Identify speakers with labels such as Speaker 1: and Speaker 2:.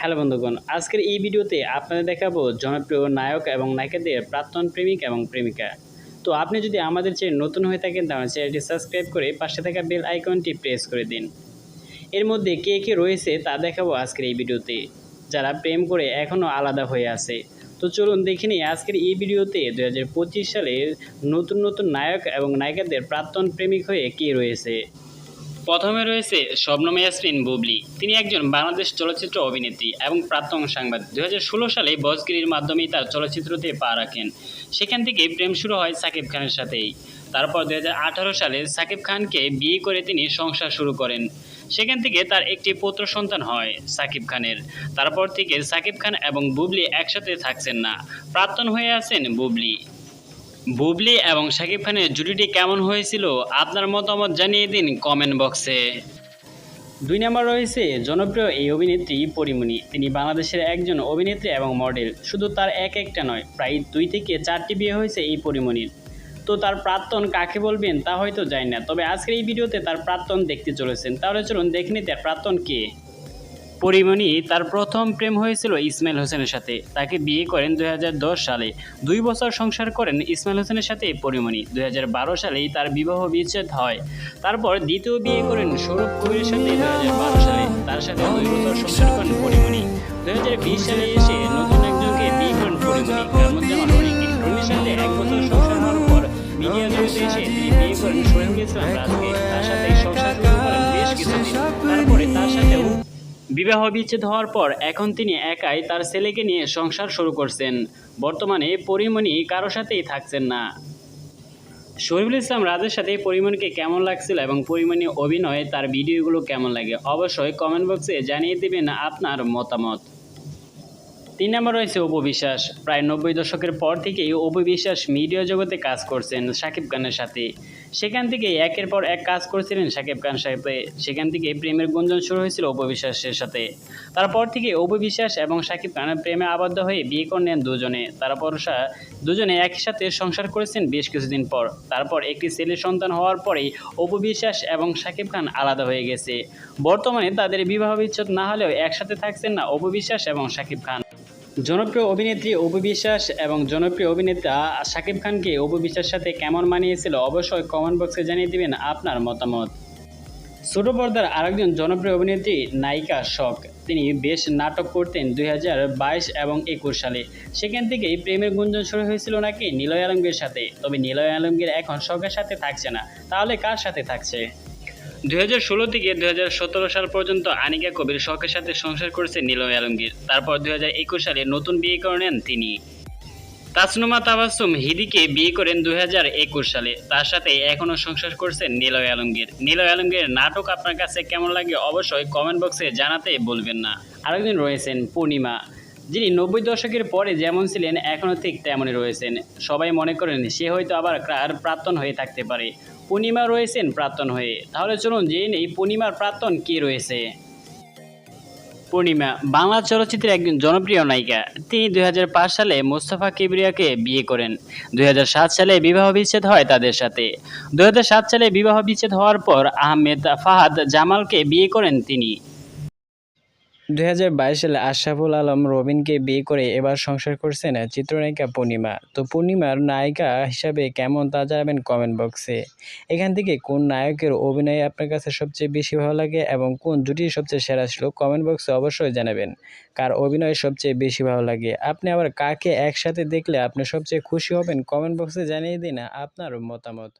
Speaker 1: Hello বন্ধুগণ, আজকের এই ভিডিওতে আপনাদের দেখাবো জনপ্রিয় নায়ক এবং নায়িকাদের প্রাক্তন প্রেমিক এবং প্রেমিকা। তো আপনি যদি আমাদের চ্যানেল নতুন হয়ে থাকেন, তাহলে চ্যানেলটি সাবস্ক্রাইব করে পাশে থাকা বেল আইকনটি প্রেস করে দিন। এর মধ্যে কে কে রয়েছে তা দেখাবো আজকের এই ভিডিওতে। যারা প্রেম করে এখনও আলাদা হয়ে আছে। তো চলুন দেখে নিই আজকের এই ভিডিওতে দু সালের নতুন নতুন নায়ক এবং নায়িকাদের প্রাক্তন প্রেমিক হয়ে কে রয়েছে। প্রথমে রয়েছে শবনম ইয়াসমিন বুবলি। তিনি একজন বাংলাদেশ চলচ্চিত্র অভিনেত্রী এবং প্রাক্তন সাংবাদিক। দু হাজার ষোলো সালে বজগিরির মাধ্যমেই তার চলচ্চিত্রতে পা রাখেন। সেখান থেকে প্রেম শুরু হয় সাকিব খানের সাথেই। তারপর দুই হাজার আঠারো সালে সাকিব খানকে বিয়ে করে তিনি সংসার শুরু করেন। সেখান থেকে তার একটি পুত্র সন্তান হয় সাকিব খানের। তারপর থেকে সাকিব খান এবং বুবলি একসাথে থাকছেন না। প্রাক্তন হয়ে আছেন বুবলি। বুবলি এবং শাকিব খানের জুটিটি কেমন হয়েছিল? আপনার মতামত জানিয়ে দিন কমেন্ট বক্সে। দুই নম্বর রয়েছে জনপ্রিয় এই অভিনেত্রী পরিমণি। তিনি বাংলাদেশের একজন অভিনেত্রী এবং মডেল। শুধু তার এক একটা নয়, প্রায় দুই থেকে চারটি বিয়ে হয়েছে এই পরিমণির। তো তার প্রাক্তন কাকে বলবেন তা হয়তো জানি না, তবে আজকের এই ভিডিওতে তার প্রাক্তন দেখতে চলেছেন। তাহলে চলুন দেখে নিতে প্রাক্তন কে। পরিমণি তার প্রথম প্রেম হয়েছিল ইসমাইল হোসেনের সাথে। তাকে বিয়ে করেন দুই হাজার দশ সালে। দুই বছর সংসার করেন ইসমাইল হোসেনের সাথে পরিমণি। দুই সালেই তার বিবাহ বিচ্ছেদ হয়। তারপর দ্বিতীয় বিয়ে করেন সৌরভ কবিরের সাথে দুই সালে। তার সাথে দুই বছর সংসার করেন পরিমণি। দুই হাজার বিশ সালে এসে নতুন একজনকে বিয়ে করেন পরিমণি। কামুজ্জামান অনেক রুমির সাথে এক বছর সংসার হওয়ার পর মিডিয়া জগতে এসে বিয়ে করেন শহীদুল ইসলাম রাজকে। তার সাথে সংসার বিবাহ বিচ্ছেদ হওয়ার পর এখন তিনি একাই তার ছেলেকে নিয়ে সংসার শুরু করছেন। বর্তমানে পরিমণি কারও সাথেই থাকছেন না। শরীফুল ইসলাম রাজের সাথে পরিমণিকে কেমন লাগছিল এবং পরিমণি অভিনয়ে তার ভিডিওগুলো কেমন লাগে অবশ্যই কমেন্ট বক্সে জানিয়ে দেবেন আপনার মতামত। তিন নম্বর রয়েছে অপু বিশ্বাস প্রায় নব্বই দশকের পর থেকেই অপু বিশ্বাস মিডিয়া জগতে কাজ করছেন শাকিব খানের সাথে। সেখান থেকে একের পর এক কাজ করছিলেন শাকিব খান সাথে সেখান থেকে প্রেমের গুঞ্জন শুরু হয়েছিল অপু বিশ্বাসের সাথে। তারপর থেকে অপু বিশ্বাস এবং শাকিব খানের প্রেমে আবদ্ধ হয়ে বিয়ে করে নেন দুজনে তারপর দুজনে একই সাথে সংসার করেছেন বেশ কিছুদিন পর। তারপর একটি ছেলে সন্তান হওয়ার পরেই অপু বিশ্বাস এবং শাকিব খান আলাদা হয়ে গেছে। বর্তমানে তাদের বিবাহ বিচ্ছেদ না হলেও একসাথে থাকছেন না অপু বিশ্বাস এবং শাকিব খান। জনপ্রিয় অভিনেত্রী অপু বিশ্বাস এবং জনপ্রিয় অভিনেতা শাকিব খানকে অপু বিশ্বাসের সাথে কেমন মানিয়েছিল অবশ্যই কমেন্ট বক্সে জানিয়ে দিবেন আপনার মতামত। ছোট পর্দার আরেকজন জনপ্রিয় অভিনেত্রী নায়িকা শখ। তিনি বেশ নাটক করতেন দুই হাজার বাইশ এবং একুশ সালে। সেখান থেকেই প্রেমের গুঞ্জন শুরু হয়েছিল নাকি নিলয় আলমগীর সাথে। তবে নিলয় আলমগীর এখন শখের সাথে থাকছে না। তাহলে কার সাথে থাকছে? ষোলো থেকে দুই হাজার সতেরো সাল পর্যন্ত আনিকা কবির শখের সাথে সংসার করেছে নিলয় আলমগীর। তারপর দুই হাজার একুশ সালে নতুন বিয়ে করে নেন তিনি। তাসনুমা তাবাসুম হিদিকে বিয়ে করেন দুই হাজার একুশ সালে। তার সাথে এখনও সংসার করছেন নিলয় আলমগীর। নিলয় আলমগীরের নাটক আপনার কাছে কেমন লাগে অবশ্যই কমেন্ট বক্সে জানাতে বলবেন না। আরেকজন রয়েছেন পূর্ণিমা। যিনি নব্বই দশকের পরে যেমন ছিলেন এখনও ঠিক তেমনই রয়েছেন। সবাই মনে করেন সে হয়তো আবার কার প্রাক্তন হয়ে থাকতে পারে। পূর্ণিমা রয়েছেন প্রাক্তন হয়ে। তাহলে চলুন জেনে নেই পূর্ণিমার প্রাক্তন কে রয়েছে। পূর্ণিমা, বাংলা চলচ্চিত্রের একজন জনপ্রিয় নায়িকা। তিনি দুই হাজার পাঁচ সালে মোস্তফা কিবরিয়াকে বিয়ে করেন। দুই হাজার সাত সালে বিবাহ বিচ্ছেদ হয় তাদের সাথে। দুই হাজার সাত সালে বিবাহ বিচ্ছেদ হওয়ার পর আহমেদ ফাহাদ জামালকে বিয়ে করেন তিনি। দু হাজার বাইশ সালে আশরাফুল আলম রবিনকে বিয়ে করে এবার সংসার করছেন চিত্রনায়িকা পূর্ণিমা। তো পূর্ণিমার নায়িকা হিসাবে কেমন তা জানাবেন কমেন্ট বক্সে এখান থেকে কোন নায়কের অভিনয় আপনার কাছে সবচেয়ে বেশি ভালো লাগে এবং কোন জুটি সবচেয়ে সেরা ছিল কমেন্ট বক্সে অবশ্যই জানাবেন। কার অভিনয় সবচেয়ে বেশি ভালো লাগে? আপনি আবার কাকে একসাথে দেখলে আপনি সবচেয়ে খুশি হবেন কমেন্ট বক্সে জানিয়ে দিন আপনার মতামত।